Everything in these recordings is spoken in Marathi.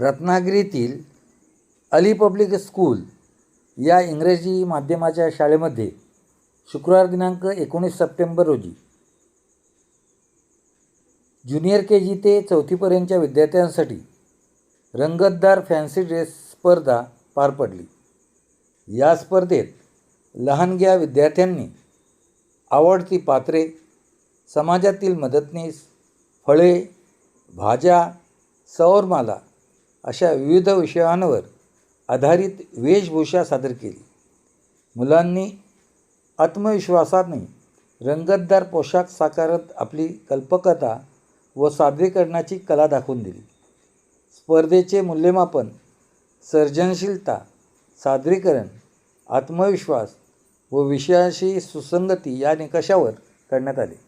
रत्नागिरीतील अली पब्लिक स्कूल या इंग्रजी माध्यमाच्या शाळेमध्ये शुक्रवार दिनांक एकोणीस सप्टेंबर रोजी ज्युनियर के जी ते चौथीपर्यंतच्या विद्यार्थ्यांसाठी रंगतदार फॅन्सी ड्रेस स्पर्धा पार पडली. या स्पर्धेत लहानग्या विद्यार्थ्यांनी आवडती पात्रे समाजातील मदतनीस फळे भाज्या सौरमाला अशा विविध विषयांवर आधारित वेशभूषा सादर केली. मुलांनी आत्मविश्वासाने रंगतदार पोशाख साकारत आपली कल्पकता व सादरीकरणाची कला दाखवून दिली. स्पर्धेचे मूल्यमापन सर्जनशीलता सादरीकरण आत्मविश्वास व विषयाशी सुसंगती या निकषावर करण्यात आले.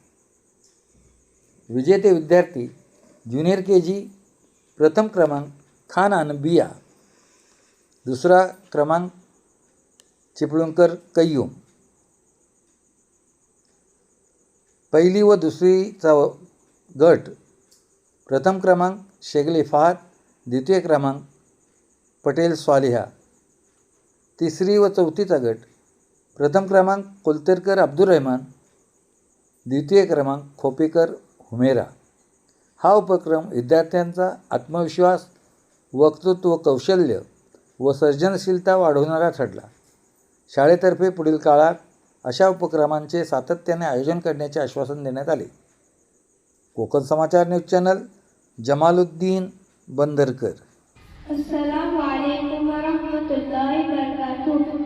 विजेते विद्यार्थी ज्युनियर के जी प्रथम क्रमांक खानान बिया. दुसरा क्रमांक चिपळूणकर कय्यूम. पहिली व दुसरीचा गट. प्रथम क्रमांक शेगले फार द्वितीय क्रमांक पटेल स्वालिहा. तिसरी व चौथीचा गट. प्रथम क्रमांक कोलतेरकर अब्दुल रहमान द्वितीय क्रमांक खोपेकर हुमेरा. हा उपक्रम विद्यार्थ्यांचा आत्मविश्वास वक्तृत्व कौशल्य व सर्जनशीलता वाढवणारा ठरला शाळेतर्फे पुढील काळात अशा उपक्रमांचे सातत्याने आयोजन करण्याचे आश्वासन देण्यात आले Konkan Samachar news channel Jamaluddin Bandarkar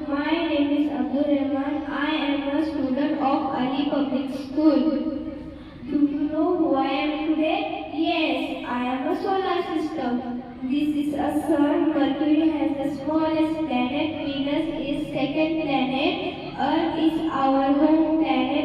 My name is Abdul Rahman. I am a student of Ali Public School. This is a sun. Mercury has the smallest planet. Venus is second planet. Earth is our home planet.